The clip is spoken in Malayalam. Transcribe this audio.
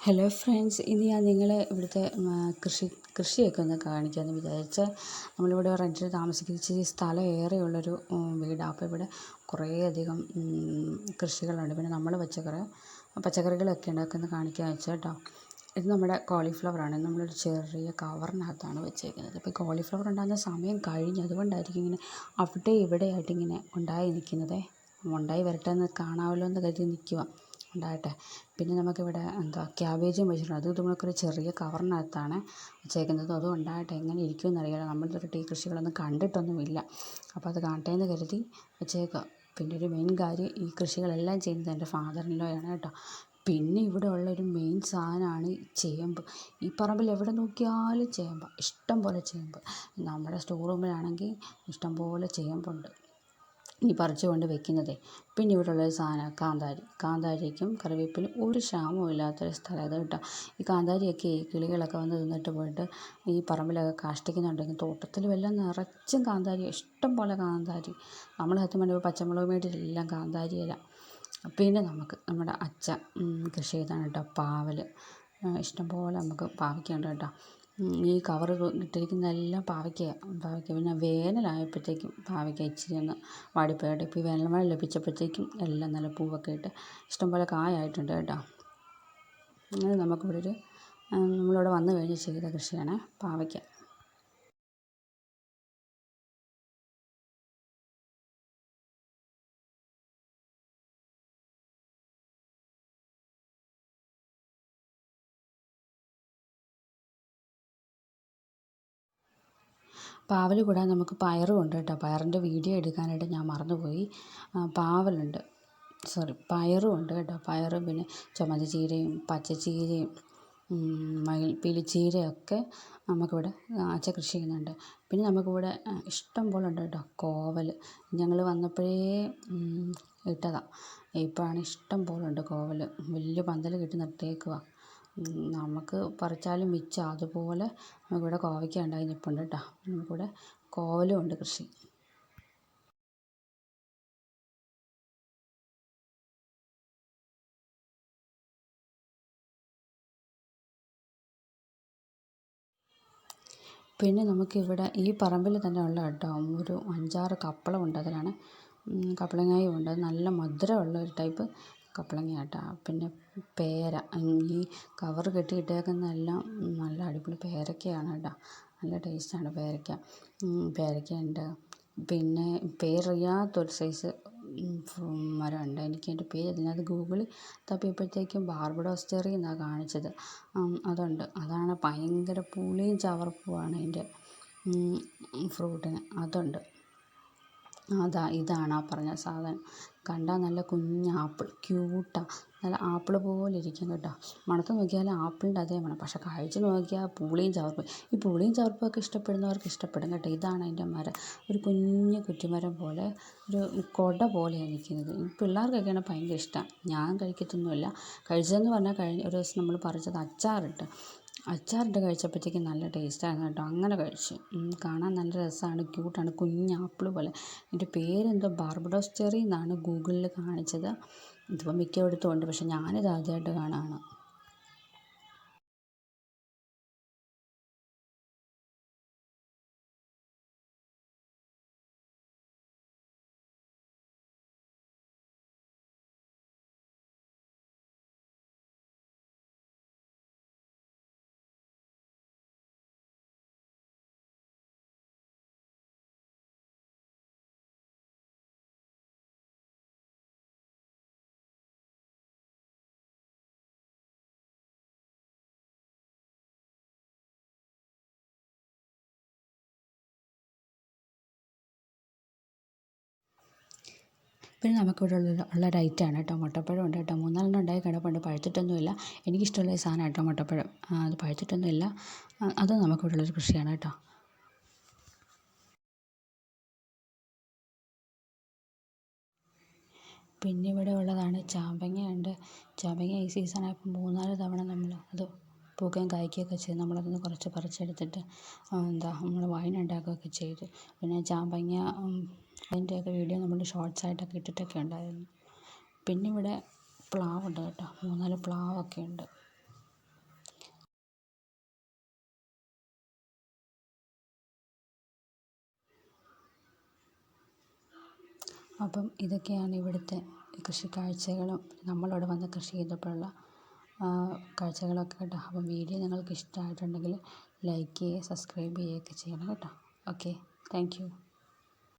ഹലോ ഫ്രണ്ട്സ് ഇന്ന് ഞാൻ നിങ്ങളെ ഇവിടുത്തെ കൃഷി കൃഷിയൊക്കെ ഒന്ന് കാണിക്കാമെന്ന് വിചാരിച്ച് നമ്മളിവിടെ റെന്റിന് താമസിക്കുന്ന ഇച്ചിരി സ്ഥലം ഏറെയുള്ളൊരു വീടാണ് അപ്പോൾ ഇവിടെ കുറേയധികം കൃഷികളുണ്ട്. പിന്നെ നമ്മൾ പച്ചക്കറി പച്ചക്കറികളൊക്കെ ഉണ്ടാക്കുന്നത് കാണിക്കാൻ കേട്ടോ ഇത് നമ്മുടെ കോളിഫ്ലവറാണ് നമ്മളൊരു ചെറിയ കവറിനകത്താണ് വെച്ചേക്കുന്നത്. അപ്പോൾ കോളിഫ്ലവർ ഉണ്ടാകുന്ന സമയം കഴിഞ്ഞു അതുകൊണ്ടായിരിക്കും ഇങ്ങനെ അവിടെ ഇവിടെ ഇങ്ങനെ ഉണ്ടായി നിൽക്കുന്നത്. ഉണ്ടായി വരട്ടെ എന്ന് കാണാമല്ലോ എന്ന് കരുതി നിൽക്കുക ഉണ്ടാകട്ടെ. പിന്നെ നമുക്കിവിടെ എന്താ ക്യാബേജും വെച്ചിട്ടുണ്ട്. അത് ഇതുപോലൊരു ചെറിയ കവറിനകത്താണ് വെച്ചേക്കുന്നത്. അതും ഉണ്ടാകട്ടെ എങ്ങനെ ഇരിക്കുമെന്ന് അറിയില്ല നമ്മളിതുവരെ ടീ കൃഷികളൊന്നും കണ്ടിട്ടൊന്നുമില്ല. അപ്പോൾ അത് കാണട്ടെ എന്ന് കരുതി വെച്ചേക്കാം പിന്നെ ഒരു മെയിൻ കാര്യം ഈ കൃഷികളെല്ലാം ചെയ്യുന്നത് എന്റെ ഫാദർ കേട്ടോ. പിന്നെ ഇവിടെ ഉള്ളൊരു മെയിൻ സാധനമാണ് ചേമ്പ്. ഈ പറമ്പിൽ എവിടെ നോക്കിയാലും ചേമ്പാണ് ഇഷ്ടം പോലെ ചേമ്പ്. നമ്മുടെ സ്റ്റോർ റൂമിലാണെങ്കിൽ ഇഷ്ടം പോലെ ചേമ്പുണ്ട്. ഈ പറിച്ചു കൊണ്ട് വെക്കുന്നതേ. പിന്നെ ഇവിടെ ഉള്ളൊരു സാധനം കാന്താരി. കാന്താരിക്കും കറിവേപ്പിലും ഒരു ക്ഷാമവും ഇല്ലാത്തൊരു സ്ഥലം ഇത് കേട്ടോ. ഈ കാന്താരിയൊക്കെ ഈ കിളികളൊക്കെ വന്ന് തിന്നിട്ട് പോയിട്ട് ഈ പറമ്പിലൊക്കെ കാഷ്ടിക്കുന്നുണ്ടെങ്കിൽ തോട്ടത്തിലും എല്ലാം നിറച്ചും കാന്താരി ഇഷ്ടം പോലെ കാന്താരി. നമ്മൾ സത്യം പറഞ്ഞാൽ പച്ചമുളക് മേടിച്ചിട്ടെല്ലാം കാന്താരി ഇല പിന്നെ നമുക്ക് നമ്മുടെ അച്ഛൻ കൃഷി ചെയ്താണ് കേട്ടോ. പാവൽ ഇഷ്ടം പോലെ നമുക്ക് പാവയ്ക്കുണ്ട് കേട്ടോ. ഈ കവർ ഇട്ടിരിക്കുന്നതെല്ലാം പാവയ്ക്കയാണ് പാവയ്ക്ക. പിന്നെ വേനലായപ്പോഴത്തേക്കും പാവയ്ക്ക ഇച്ചിരി ഒന്ന് വാടിപ്പോയിട്ട് ഇപ്പോൾ ഈ വേനൽമഴ ലഭിച്ചപ്പോഴത്തേക്കും എല്ലാം നല്ല പൂവൊക്കെ ഇട്ട് ഇഷ്ടംപോലെ കായായിട്ടുണ്ട് കേട്ടോ. ഇത് നമുക്കിവിടെ ഒരു നമ്മളിവിടെ വന്നു കഴിഞ്ഞ് ചെയ്ത കൃഷിയാണ് പാവയ്ക്ക. പാവൽ കൂടാൻ നമുക്ക് പയറും ഉണ്ട് കേട്ടോ. പയറിന്റെ വീഡിയോ എടുക്കാനായിട്ട് ഞാൻ മറന്നുപോയി. പാവലുണ്ട്. സോറി പയറും ഉണ്ട് കേട്ടോ. പയറും പിന്നെ ചുമന്ന ചീരയും പച്ചച്ചീരയും മയിൽ ചീരയൊക്കെ നമുക്കിവിടെ ആച്ച കൃഷി ചെയ്യുന്നുണ്ട് പിന്നെ നമുക്കിവിടെ ഇഷ്ടം പോലെ ഉണ്ട് കേട്ടോ. കോവൽ ഞങ്ങൾ വന്നപ്പോഴേ ഇട്ടതാണ് ഇപ്പോഴാണ് ഇഷ്ടം പോലെ ഉണ്ട് കോവൽ വലിയ പന്തൽ കെട്ടി നിർത്തിയേക്കുവാണ് നമുക്ക് പറിച്ചാലും മിച്ചം. അതുപോലെ നമുക്കിവിടെ കോവയ്ക്ക ഉണ്ടായി നിൽപ്പുണ്ട് കേട്ടോ നമുക്കിവിടെ കോവലും ഉണ്ട് കൃഷി. പിന്നെ നമുക്കിവിടെ ഈ പറമ്പിൽ തന്നെ ഉള്ള കേട്ടോ ഒരു അഞ്ചാറ് കപ്പളം ഉണ്ട് അതിലാണ്. കപ്പളങ്ങായും ഉണ്ട്. നല്ല മധുരമുള്ള ഒരു ടൈപ്പ്. കപ്പളങ്ങ പിന്നെ പേര. ഈ കവർ കെട്ടി ഇട്ടേക്കുന്നതെല്ലാം നല്ല അടിപൊളി പേരക്കയാണ് കേട്ടോ നല്ല ടേസ്റ്റാണ് പേരക്ക. പേരക്കയുണ്ട്. പിന്നെ പേരറിയാത്തൊരു സൈസ് മരമുണ്ട്. എനിക്ക് അതിന്റെ പേര് അതിനകത്ത് ഗൂഗിളിൽ തപ്പിയപ്പോഴത്തേക്കും ബാർബഡോസ് ചെറി എന്നാണ് കാണിച്ചത്. അതുണ്ട്. അതാണ് ഭയങ്കര പുളിയും ചവർപ്പുമാണ് അതിന്റെ ഫ്രൂട്ടിന് അതുണ്ട്. അതാ ഇതാണ് ആ പറഞ്ഞ സാധനം. കണ്ടാൽ നല്ല കുഞ്ഞ് ആപ്പിൾ ക്യൂട്ടാണ് നല്ല ആപ്പിൾ പോലെ ഇരിക്കും കേട്ടോ. മണത്ത് നോക്കിയാൽ ആപ്പിളിന്റെ അതേ മണം. പക്ഷെ കഴിച്ച് നോക്കിയാൽ പുളിയും ചവർപ്പും. ഈ പുളിയും ചവർപ്പുമൊക്കെ ഇഷ്ടപ്പെടുന്നവർക്ക് ഇഷ്ടപ്പെടും കേട്ടോ. ഇതാണ് അതിന്റെ മരം. ഒരു കുഞ്ഞ് കുറ്റിമരം പോലെ ഒരു കൊട പോലെയാണ് നിൽക്കുന്നത്. പിള്ളേർക്കൊക്കെയാണ് ഭയങ്കര ഇഷ്ടം. ഞാൻ കഴിക്കത്തൊന്നുമില്ല. കഴിച്ചതെന്ന് പറഞ്ഞാൽ കഴിഞ്ഞ ഒരു ദിവസം നമ്മൾ പറിച്ചത് അച്ചാറിട്ട്. അച്ചാറിട്ട് കഴിച്ചപ്പോഴത്തേക്കും നല്ല ടേസ്റ്റായിരുന്നു കേട്ടോ. അങ്ങനെ കഴിച്ചു. കാണാൻ നല്ല രസമാണ്. ക്യൂട്ടാണ്. കുഞ്ഞ് ആപ്പിൾ പോലെ. ഇതിന്റെ പേരെന്തോ ബാർബഡോസ് ചെറി എന്നാണ് ഗൂഗിളിൽ കാണിച്ചത്. ഇതിപ്പം മിക്കയിടത്തും ഉണ്ട്. പക്ഷേ ഞാനിത് ആദ്യമായിട്ട് കാണുകയാണ്. പിന്നെ നമുക്കിവിടെ ഉള്ള ഉള്ള ഒരു ഐറ്റമാണ് കേട്ടോ മുട്ടപ്പഴം ഉണ്ട് കേട്ടോ. മൂന്നാലെണ്ണം ഉണ്ടായി കിടപ്പുണ്ട്. പഴുത്തിട്ടൊന്നുമില്ല. എനിക്കിഷ്ടമുള്ള ഒരു സാധനം കേട്ടോ മുട്ടപ്പഴം. അത് പഴുത്തിട്ടൊന്നുമില്ല. അത് നമുക്കിവിടെ ഉള്ളൊരു കൃഷിയാണ് കേട്ടോ. പിന്നെ ഇവിടെ ഉള്ളതാണ് ചാമ്പങ്ങയുണ്ട് ചാമ്പങ്ങ ഈ സീസണായപ്പോൾ മൂന്നാൽ തവണ നമ്മൾ അത് പൂക്കുകയും കായ്ക്കുകയൊക്കെ ചെയ്ത്. നമ്മളതൊന്ന് കുറച്ച് പറിച്ചെടുത്തിട്ട് എന്താ നമ്മൾ വൈൻ ഉണ്ടാക്കുകയൊക്കെ ചെയ്തു. പിന്നെ ചാമ്പങ്ങ അതിന്റെയൊക്കെ വീഡിയോ നമ്മൾ ഷോർട്സ് ആയിട്ടൊക്കെ ഇട്ടിട്ടൊക്കെ ഉണ്ടായിരുന്നു. പിന്നെ ഇവിടെ പ്ലാവ് ഉണ്ട് കേട്ടോ. മൂന്നാൽ പ്ലാവൊക്കെ ഉണ്ട്. അപ്പം ഇതൊക്കെയാണ് ഇവിടുത്തെ കൃഷി കാഴ്ചകളും നമ്മളിവിടെ വന്ന് കൃഷി ചെയ്തപ്പോഴുള്ള കാഴ്ചകളൊക്കെ കേട്ടോ. അപ്പം വീഡിയോ നിങ്ങൾക്ക് ഇഷ്ടമായിട്ടുണ്ടെങ്കിൽ ലൈക്ക് ചെയ്യുക സബ്സ്ക്രൈബ് ചെയ്യുകയൊക്കെ ചെയ്യണം കേട്ടോ. ഓക്കെ. താങ്ക്